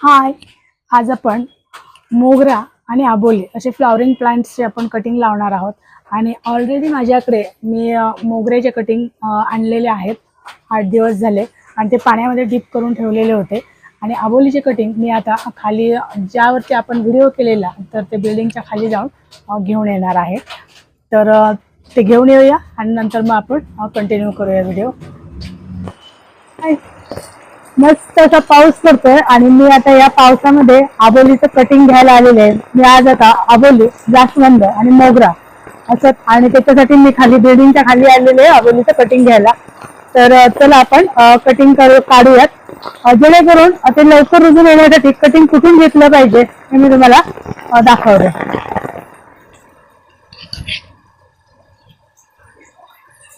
हाय. आज आपण मोगरा आणि आबोली असे फ्लॉवरिंग प्लांट्सचे आपण कटिंग लावणार आहोत. आणि ऑलरेडी माझ्याकडे मी मोगऱ्याचे कटिंग आणलेले आहेत. आठ दिवस झाले. आणि ते पाण्यामध्ये डीप करून ठेवलेले होते. आणि आबोलीचे कटिंग मी आता खाली ज्यावरती आपण व्हिडिओ केलेला तर ते बिल्डिंगच्या खाली जाऊन घेऊन येणार आहे. तर ते घेऊन येऊया आणि नंतर मग आपण कंटिन्यू करूया व्हिडिओ हाय मस्त असा पाऊस पडतोय आणि मी आता या पावसामध्ये आबोलीचं कटिंग घ्यायला आलेले आहे. मी आज आता आबोली जास्वंद आणि मोगरा असं आणि त्याच्यासाठी मी खाली बिल्डिंगच्या खाली आलेले आहे आबोलीचं कटिंग घ्यायला. तर चला आपण कटिंग काढूयात. जेणेकरून ते लवकर रुजून येण्यासाठी कटिंग कुठून घेतलं पाहिजे हे मी तुम्हाला अं, दाखवते.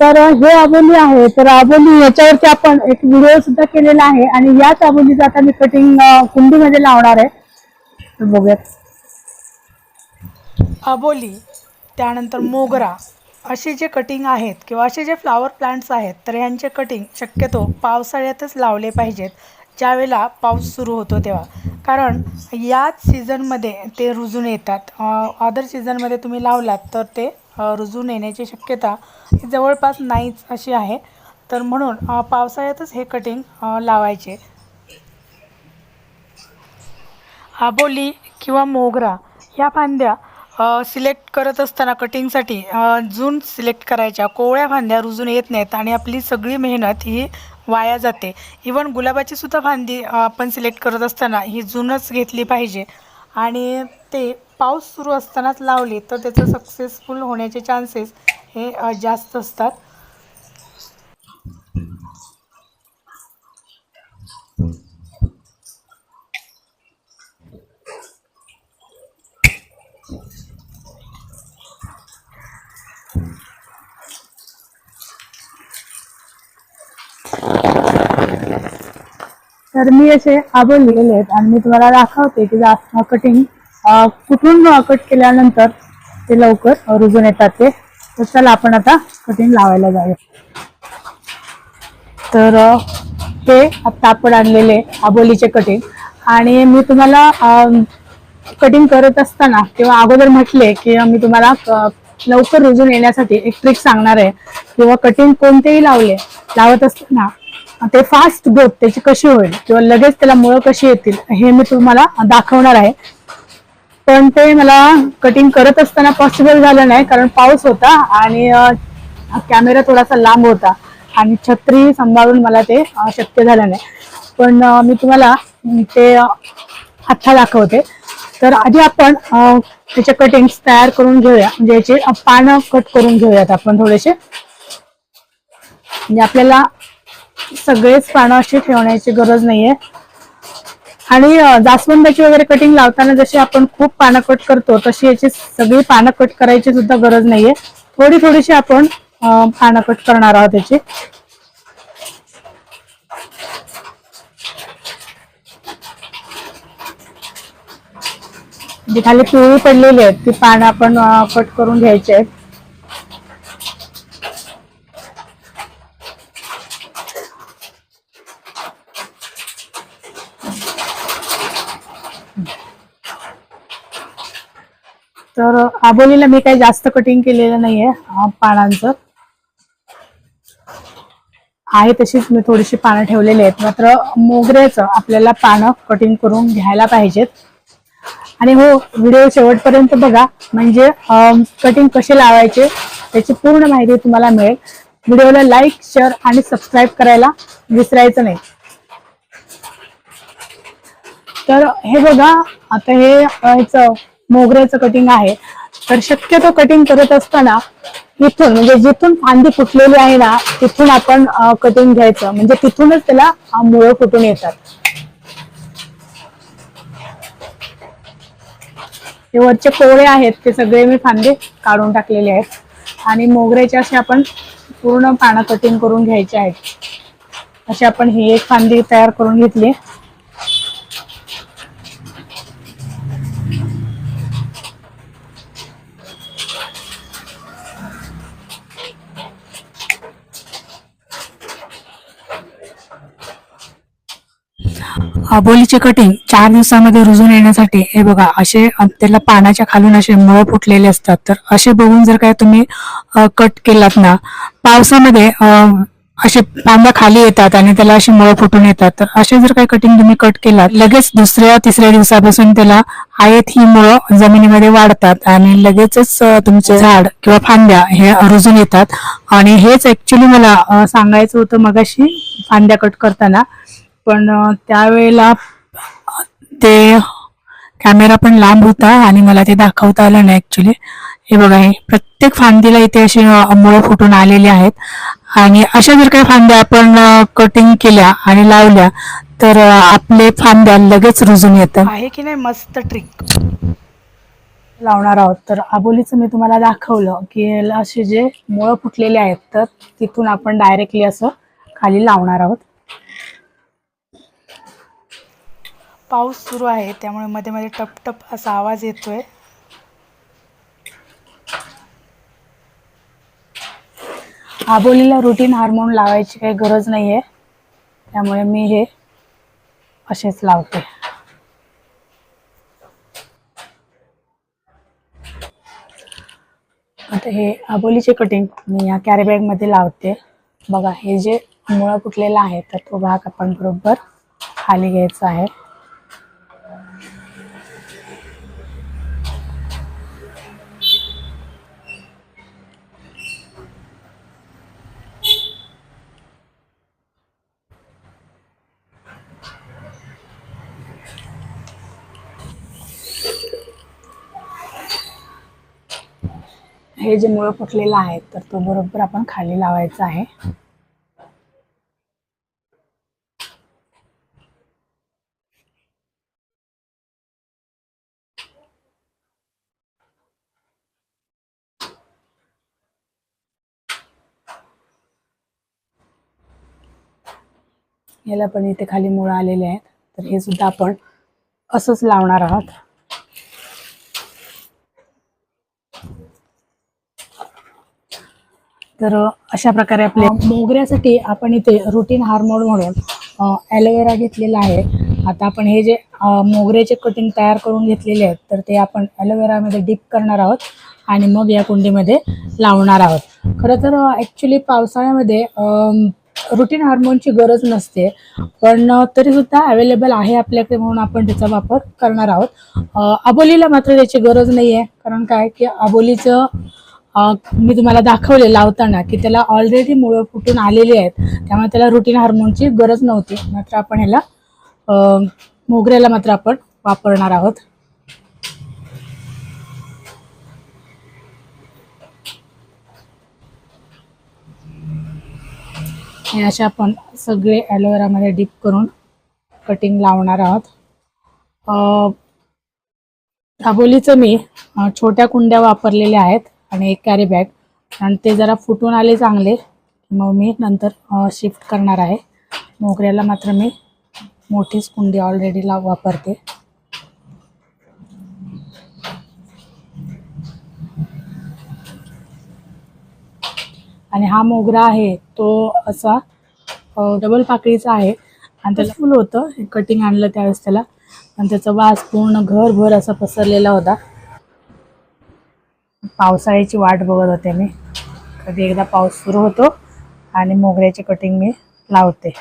तर हे आबोली आहे. तर आबोली याच्यावरती आपण एक व्हिडिओ सुद्धा केलेला आहे आणि याच आबोलीचं आता मी कटिंग कुंडीमध्ये लावणार आहे. तर बघूयात. आबोली त्यानंतर मोगरा असे जे कटिंग आहेत किंवा असे जे फ्लावर प्लांट्स आहेत तर यांचे कटिंग शक्यतो पावसाळ्यातच लावले पाहिजेत. ज्यावेळेला पाऊस सुरू होतो तेव्हा. कारण याच सीझनमध्ये ते रुजून येतात. अदर सीझनमध्ये तुम्ही लावलात तर ते रुजून येण्याची शक्यता ही जवळपास नाहीच अशी आहे. तर म्हणून पावसाळ्यातच हे कटिंग लावायचे. आबोली किंवा मोगरा ह्या फांद्या सिलेक्ट करत असताना कटिंगसाठी जून सिलेक्ट करायच्या. कोवळ्या फांद्या रुजून येत नाहीत आणि आपली सगळी मेहनत ही वाया जाते. इवन गुलाबाची सुद्धा फांदी आपण सिलेक्ट करत असताना ही जूनच घेतली पाहिजे. आणि ते पाऊस सुरू असतानाच लावली तर त्याचं सक्सेसफुल होण्याचे चान्सेस हे जास्त असतात. तर मी असे आबोल लिहिलेले आहेत आणि मी तुम्हाला दाखवते की जास्त कटिंग कुठून कट केल्यानंतर ते लवकर रुजून येतात ते. तर चला आपण आता कटिंग लावायला जाऊया. तर ते आता आपण आणलेले आबोलीचे कटिंग आणि मी तुम्हाला कटिंग करत असताना किंवा अगोदर म्हटले की मी तुम्हाला लवकर रुजून येण्यासाठी एक ट्रिक सांगणार आहे. किंवा कटिंग कोणतेही लावले लावत असताना ते फास्ट ग्रोथ त्याची कशी होईल? किंवा लगेच त्याला मुळं कशी येतील हे मी तुम्हाला दाखवणार आहे. पण ते मला कटिंग करत असताना पॉसिबल झालं नाही कारण पाऊस होता आणि कॅमेरा थोडासा लांब होता आणि छत्री सांभाळून मला ते शक्य झालं नाही. पण मी तुम्हाला ते हत्था आत्ता दाखवते. तर आधी आपण त्याचे कटिंग्स तयार करून घेऊया. म्हणजे याचे पानं कट करून घेऊयात आपण थोडेसे. म्हणजे आपल्याला सगळेच पानं अशी ठेवण्याची गरज नाहीये. आणि जास्वंदाची वगैरे कटिंग लावताना जशी आपण खूप पानं कट करतो तशी याची सगळी पानं कट करायची सुद्धा गरज नाहीये. थोडी थोडीशी आपण पानं कट करणार आहोत त्याची जी खाली पिवळी पडलेली आहेत ती पानं आपण कट करून घ्यायची आहेत. तर आबोलीला मी काही जास्त कटिंग केलेलं नाहीये पानांचं. आहे तशीच मी थोडीशी पानं ठेवलेली आहेत. मात्र मोगऱ्याचं आपल्याला पानं कटिंग करून घ्यायला पाहिजेत. आणि हो व्हिडिओ शेवटपर्यंत बघा. म्हणजे कटिंग कसे लावायचे त्याची पूर्ण माहिती तुम्हाला मिळेल. व्हिडिओला लाईक शेअर आणि सबस्क्राईब करायला विसरायचं नाही. तर हे बघा. आता हे मोगऱ्याचं कटिंग आहे. तर शक्यतो कटिंग करत असताना इथून म्हणजे जिथून फांदी फुटलेली आहे ना तिथून आपण कटिंग घ्यायचं. म्हणजे तिथूनच त्याला मुळं फुटून येतात. हे वरचे कोवळे आहेत ते सगळे मी फांदे काढून टाकलेले आहेत. आणि मोगऱ्याचे असे आपण पूर्ण पानं कटिंग करून घ्यायचे आहेत. अशी आपण ही एक फांदी तयार करून घेतली. अबोलीचे कटिंग चार दिवसामध्ये रुजून येण्यासाठी हे बघा असे त्याला पानाच्या खालून असे मळ फुटलेले असतात. तर असे बघून जर काय तुम्ही कट केलात ना पावसामध्ये असे पांदा खाली येतात आणि त्याला अशी मळ फुटून येतात. तर असे जर काही कटिंग तुम्ही कट केलात लगेच दुसऱ्या तिसऱ्या दिवसापासून त्याला आहेत ही मुळं जमिनीमध्ये वाढतात आणि लगेचच तुमचे झाड किंवा फांद्या हे रुजून येतात. आणि हेच ऍक्च्युली मला सांगायचं होतं मगाशी फांद्या कट करताना. पण त्यावेळेला ते कॅमेरा पण लांब होता आणि मला ते दाखवता आलं नाही ऍक्च्युली हे बघा हे प्रत्येक फांदीला इथे अशी मुळं फुटून आलेली आहेत. आणि अशा जर काही फांद्या आपण कटिंग केल्या आणि लावल्या तर आपले फांद्या लगेच रुजून येतात. आहे की नाही मस्त ट्रिक लावणार आहोत. तर आबोलीचं मी तुम्हाला दाखवलं की असे जे मुळं फुटलेले आहेत तर तिथून आपण डायरेक्टली असं खाली लावणार आहोत. पाऊस सुरू आहे त्यामुळे मध्ये मध्ये टपटप असा आवाज येतोय. आबोलीला रुटीन हार्मोन लावायची काही गरज नाही आहे त्यामुळे मी हे असेच लावते. आता हे आबोलीचे कटिंग मी या कॅरीबॅगमध्ये लावते. बघा हे जे मुळं फुटलेलं आहे तर तो भाग आपण बरोबर खाली घ्यायचा आहे. हे जे मुळं फुटलेलं आहे तर तो बरोबर आपण खाली लावायचा आहे. याला पण इथे खाली मुळं आलेले आहेत तर हे सुद्धा आपण असंच लावणार आहोत. तर अशा प्रकारे आपल्या मोगऱ्यासाठी आपण इथे रुटीन हार्मोन म्हणून ॲलोवेरा घेतलेला आहे. आता आपण हे जे मोगऱ्याचे कटिंग तयार करून घेतलेले आहेत तर ते आपण ॲलोवेरामध्ये डीप करणार आहोत आणि मग या कुंडीमध्ये लावणार आहोत. खरं तर ॲक्च्युली पावसाळ्यामध्ये रुटीन हार्मोनची गरज नसते पण तरीसुद्धा अवेलेबल आहे आपल्याकडे म्हणून आपण त्याचा वापर करणार आहोत. अबोलीला मात्र त्याची गरज नाही आहे कारण काय? की अबोलीचं मी तुम्हाला दाखवले लावताना की त्याला ऑलरेडी मुळं फुटून आलेली आहेत. त्यामुळे त्याला रुटीन हार्मोनची गरज नव्हती. मात्र आपण ह्याला मोगऱ्याला मात्र आपण वापरणार आहोत. हे असे आपण सगळे ॲलोवेरामध्ये डीप करून कटिंग लावणार आहोत. दाबोलीचं मी छोट्या कुंड्या वापरलेल्या आहेत. आणि एक कॅरी बॅग आणि ते जरा फुटून आले चांगले. मग मी नंतर शिफ्ट करणार आहे. मोगऱ्याला मात्र मी मोठीच कुंडी ऑलरेडी ला वापरते. आणि हा मोगरा आहे तो असा डबल पाकळीचा आहे. आणि त्याला फुल होतं कटिंग आणलं त्यावेळेस त्याला. आणि त्याचा वास पूर्ण घरभर असा पसरलेला होता. पावसाळ्याची वाट बघत होते मी. कधी एकदा पाऊस सुरू होतो आणि मोगऱ्याची कटिंग मी लावते.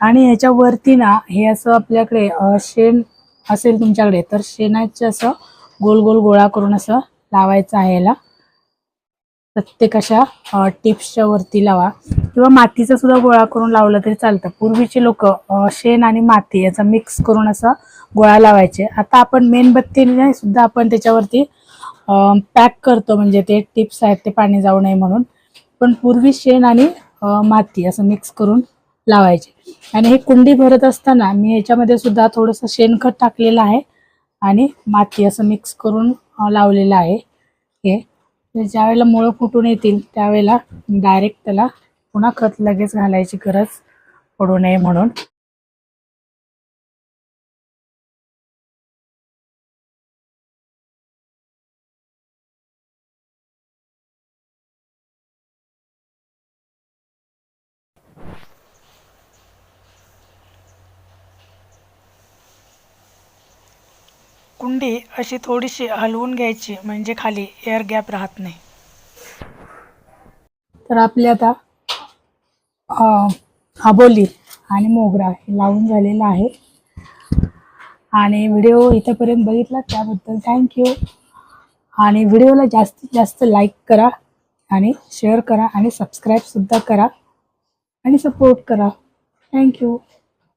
आणि ह्याच्यावरती ना हे असं आपल्याकडे शेण असेल तुमच्याकडे तर शेणाचं असं गोल गोल गोळा करून असं लावायचं आहे याला. प्रत्येक अशा टिप्सच्या वरती लावा. किंवा मातीचा सुद्धा गोळा करून लावलं तरी चालतं. पूर्वीचे लोक शेण आणि माती याचा मिक्स करून असं गोळा लावायचे. आता आपण मेणबत्तीने सुद्धा आपण त्याच्यावरती पॅक करतो म्हणजे ते टिप्स आहेत ते पाणी जाऊ नये म्हणून. पण पूर्वी शेण आणि माती असं मिक्स करून लावायचे. आणि हे कुंडी भरत असताना मी याच्यामध्ये सुद्धा थोडंसं शेणखत टाकलेलं आहे. आणि माती असं मिक्स करून लावलेलं आहे. हे. म्हणजे ज्यावेळेला ज्या वेळेला मुळं फुटून येतील त्यावेळेला डायरेक्ट त्याला पुन्हा खत लगेच घालायची गरज पडू नये म्हणून. कुंडी अशी थोडीशी हलवून घ्यायची म्हणजे खाली एअर गॅप राहत नाही. तर आपले आता आबोली आणि मोगरा हे लावून झालेलं आहे. आणि व्हिडिओ इथंपर्यंत बघितला त्याबद्दल थँक्यू आणि व्हिडिओला जास्तीत जास्त लाईक करा आणि शेअर करा आणि सबस्क्राईबसुद्धा करा आणि सपोर्ट करा. थँक्यू